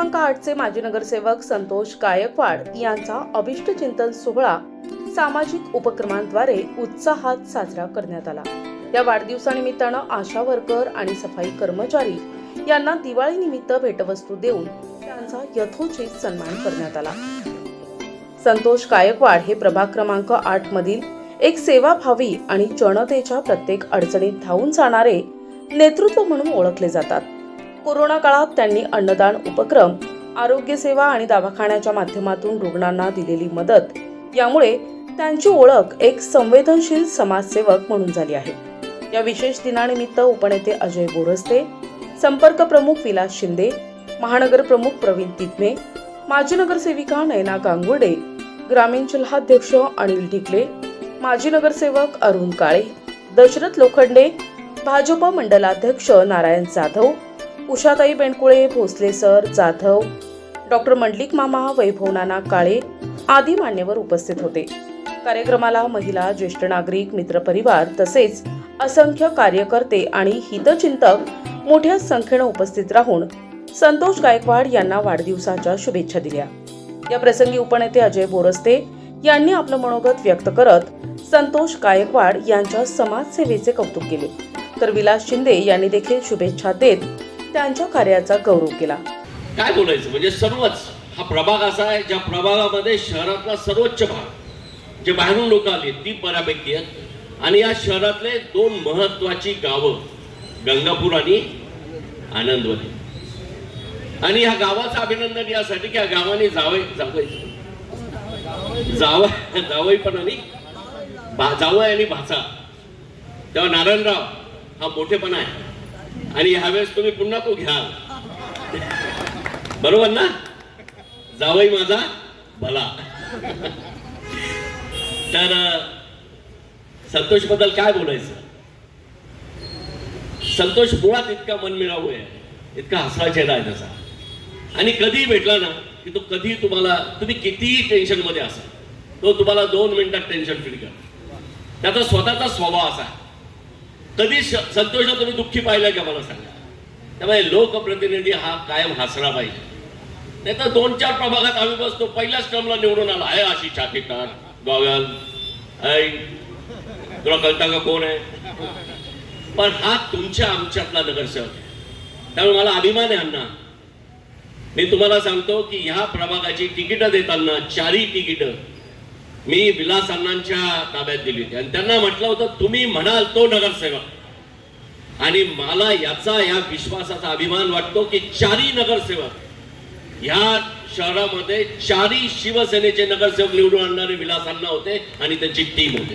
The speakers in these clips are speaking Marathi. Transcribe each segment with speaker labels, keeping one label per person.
Speaker 1: क्रमांक आठचे माजी नगरसेवक संतोष गायकवाड यांचा अभिष्ट चिंतन सोहळा सामाजिक उपक्रमांद्वारे उत्साहात साजरा करण्यात आला. या वाढदिवसानिमित्तानं आशा वर्कर आणि सफाई कर्मचारी यांना दिवाळीनिमित्त भेटवस्तू देऊन त्यांचा यथोचित सन्मान करण्यात आला. संतोष गायकवाड हे प्रभाग क्रमांक आठ मधील एक सेवाभावी आणि जनतेच्या प्रत्येक अडचणीत धावून जाणारे नेतृत्व म्हणून ओळखले जातात. कोरोना काळात त्यांनी अन्नदान उपक्रम आरोग्य सेवा आणि दवाखान्याच्या माध्यमातून रुग्णांना दिलेली मदत. यामुळे त्यांची ओळख एक संवेदनशील समाजसेवक म्हणून झाली आहे. या विशेष दिनानिमित्त उपनेते अजय बोरस्ते संपर्क प्रमुख विलास शिंदे महानगर प्रमुख प्रवीण तितमे माजी नगरसेविका नयना गांगुर्डे ग्रामीण जिल्हाध्यक्ष अनिल ढिकले माजी नगरसेवक अरुण काळे दशरथ लोखंडे भाजप मंडलाध्यक्ष नारायण जाधव उषाताई बेंडकुळे भोसले सर जाधव डॉक्टर मंडलिक मामा वैभव नाना काळे आदी मान्यवर उपस्थित होते. कार्यक्रमाला महिला ज्येष्ठ नागरिक मित्रपरिवार तसेच असंख्य कार्यकर्ते आणि हितचिंतक मोठ्या संख्येनं उपस्थित राहून संतोष गायकवाड यांना वाढदिवसाच्या शुभेच्छा दिल्या. या प्रसंगी उपनेते अजय बोरस्ते यांनी आपलं मनोगत व्यक्त करत संतोष गायकवाड यांच्या समाजसेवेचे कौतुक केले. तर विलास शिंदे यांनी देखील शुभेच्छा देत त्यांच्या कार्याचा गौरव केला.
Speaker 2: काय बोलायचं? म्हणजे सर्वच हा प्रभाग असा आहे ज्या प्रभागामध्ये शहरातला सर्वोच्च भाग जे बाहेरून लोक आले ती बऱ्यापैकी आहेत. आणि या शहरातले दोन महत्वाची गावं गंगापूर आणि आनंदवली. आणि ह्या गावाचं अभिनंदन यासाठी की या गावाने जावय जावय जाव जावई पण आणि जावय आणि भाचा. तेव्हा नारायणराव हा मोठेपणा आहे. आणि ह्यावेळेस तुम्ही पुन्हा तो घ्याल बरोबर ना? जावई माझा भला. तर संतोषबद्दल काय बोलायचं? संतोष मुळात इतका मनमिळावू आहे. इतका हसरा चेहरा आहे त्याचा. आणि कधीही भेटला ना की तो कधी तुम्हाला तुम्ही कितीही टेन्शनमध्ये असाल तो तुम्हाला दोन मिनिटात टेन्शन फील कर त्याचा स्वतःचा स्वभाव असा आहे. कधी श- संतोषला तुम्ही दुःखी पाहिलं का मला सांगा? त्यामुळे लोकप्रतिनिधी हा कायम हसरा पाहिजे. नाही तर दोन चार प्रभागात आम्ही बसतो पहिल्याच टर्मला निवडून आला. आहे अशी छाती गॉगल. ऐ तुला कळता का कोण आहे? पण हा तुमच्या आमच्यातला नगरसेवक आहे. त्यामुळे मला अभिमान आहे अण्णा. मी तुम्हाला सांगतो की ह्या प्रभागाची तिकीटं देताना चारही तिकीटं मी विलास अण्णांच्या ताब्यात दिली होती. आणि त्यांना म्हटलं होतं तुम्ही म्हणाल तो नगरसेवक. आणि मला याचा या विश्वासाचा अभिमान वाटतो की चारही नगरसेवक ह्या शहरामध्ये चारही शिवसेनेचे नगरसेवक निवडून आणणारे विलास अण्णा होते आणि त्यांची टीम होती.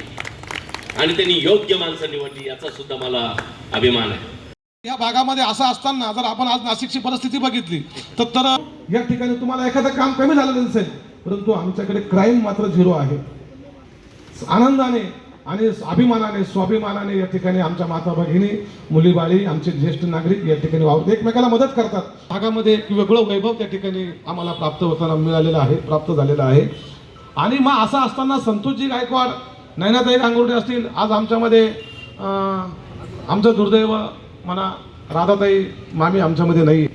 Speaker 2: आणि त्यांनी योग्य माणसं निवडली याचा सुद्धा मला अभिमान आहे.
Speaker 3: या भागामध्ये असं असताना जर आपण आज नाशिकची परिस्थिती बघितली तर तर या ठिकाणी तुम्हाला एखादं काम कमी झालेलं दिसेल. परंतु आमच्याकडे क्राईम मात्र झिरो आहे. आनंदाने आणि अभिमानाने स्वाभिमानाने या ठिकाणी आमच्या माता भगिनी मुलीबाळी आमचे ज्येष्ठ नागरिक या ठिकाणी वावरत एकमेकाला मदत करतात. भागामध्ये एक वेगळं वैभव त्या ठिकाणी आम्हाला प्राप्त होताना मिळालेलं आहे प्राप्त झालेलं आहे. आणि मग असं असताना संतोषजी गायकवाड नैनाताई गांगुर्डे असतील आज आमच्यामध्ये आमचं दुर्दैव म्हणा राधाताई मामी आमच्यामध्ये नाही.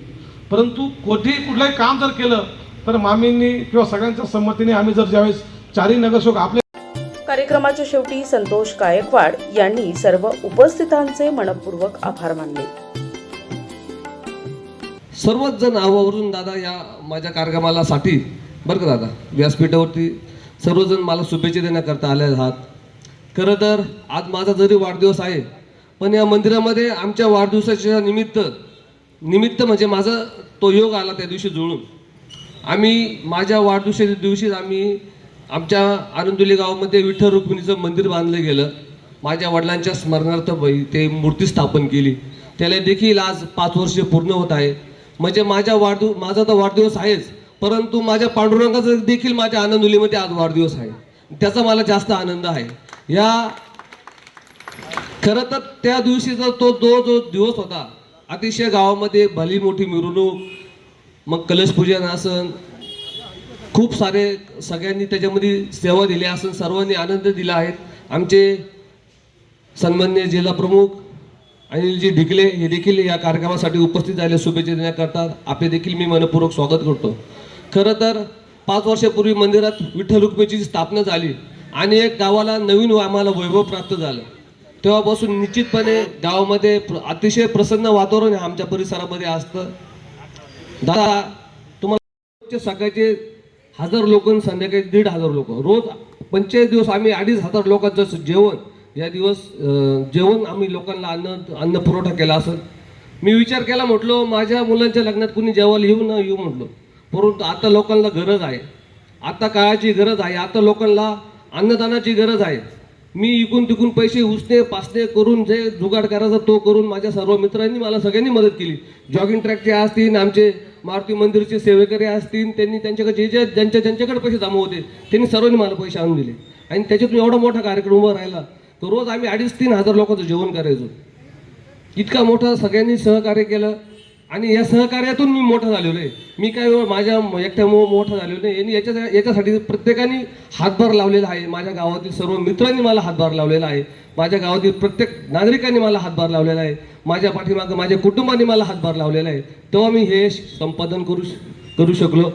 Speaker 3: परंतु कोठेही कुठलंही काम जर केलं तर मामींनी किंवा सगळ्यांच्या संमतीने आम्ही जर ज्यावेळेस चारही नगरसेवक आपले
Speaker 1: कार्यक्रमाच्या शेवटी संतोष गायकवाड यांनी सर्व उपस्थितांचे मनपूर्वक आभार मानले.
Speaker 4: सर्वच जण आवावरून दादा या माझ्या कार्यक्रमाला-साठी बरं का दादा? व्यासपीठावरती सर्वजण मला शुभेच्छा देण्याकरता आले आहात. खरं तर आज माझा जरी वाढदिवस आहे पण या मंदिरामध्ये आमच्या वाढदिवसाच्या निमित्त निमित्त म्हणजे माझा तो योग आला त्या दिवशी जुळून. आम्ही माझ्या वाढदिवसाच्या दिवशीच आम्ही आमच्या आनंदुली गावामध्ये विठ्ठल रुक्मिणीचं मंदिर बांधलं गेलं. माझ्या वडिलांच्या स्मरणार्थ ते मूर्ती स्थापन केली. त्याला देखील आज पाच वर्ष पूर्ण होत आहे. म्हणजे माझ्या वाढदिव माझा तर वाढदिवस आहेच. परंतु माझ्या पांडुरंगाचा देखील माझ्या आनंदुलीमध्ये आज वाढदिवस आहे. त्याचा मला जास्त आनंद आहे. या खरं तर त्या दिवशीचा तो जो जो दिवस होता. अतिशय गावामध्ये भली मोठी मिरवणूक मग कलशपूजन आसन खूप सारे सगळ्यांनी त्याच्यामध्ये सेवा दिली असून सर्वांनी आनंद दिला आहे. आमचे सन्मान्य जिल्हा प्रमुख अनिलजी ढिकले हे देखील या कार्यक्रमासाठी उपस्थित झाले शुभेच्छा देण्याकरता. आपले देखील मी मनपूर्वक स्वागत करतो. खरं तर पाच वर्षापूर्वी मंदिरात विठ्ठल रुक्मेची स्थापना झाली आणि एक गावाला नवीन आम्हाला वैभव प्राप्त झालं. तेव्हापासून निश्चितपणे गावामध्ये प्र- अतिशय प्रसन्न वातावरण आमच्या परिसरामध्ये असतं. दादा तुम्हाला सकाळचे हजार लोक संध्याकाळी दीड हजार लोक. रोज पंचेचाळीस दिवस आम्ही अडीच हजार लोकांचं जेवण या दिवस जेवण आम्ही लोकांना अन्न अन्न पुरवठा केला असं मी विचार केला म्हटलो माझ्या मुलांच्या लग्नात कुणी जेवायला येऊ न येऊ म्हटलो. परंतु आता लोकांना गरज आहे. आता काळाची गरज आहे. आता लोकांना अन्नदानाची गरज आहे. मी इकून तिकून पैसे उसने पासने करून जे जुगाड करायचा तो करून माझ्या सर्व मित्रांनी मला सगळ्यांनी मदत केली. जॉगिंग ट्रॅकचे असतील आमचे मारुती मंदिरचे सेवेकरी असतील त्यांनी त्यांच्याकडे जे जे ज्यांच्या ज्यांच्याकडे पैसे जमा होते त्यांनी सर्वांनी मला पैसे आणून दिले. आणि त्याच्यातून एवढा मोठा कार्यक्रम उभा राहिला तर रोज आम्ही अडीच तीन हजार लोकांचं जेवण करायचो. इतका मोठा सगळ्यांनी सहकार्य केलं. आणि या सहकार्यातून मी मोठा झालेलो आहे. मी काय माझ्या एकट्यामुळे मोठा झालेलो नाही. आणि याच्या याच्यासाठी प्रत्येकाने हातभार लावलेला आहे. माझ्या गावातील सर्व मित्रांनी मला हातभार लावलेला आहे. माझ्या गावातील प्रत्येक नागरिकांनी मला हातभार लावलेला आहे. माझ्या पाठीमागं माझ्या कुटुंबाने मला हातभार लावलेला आहे. तेव्हा मी हे संपादन करू करू शकलो.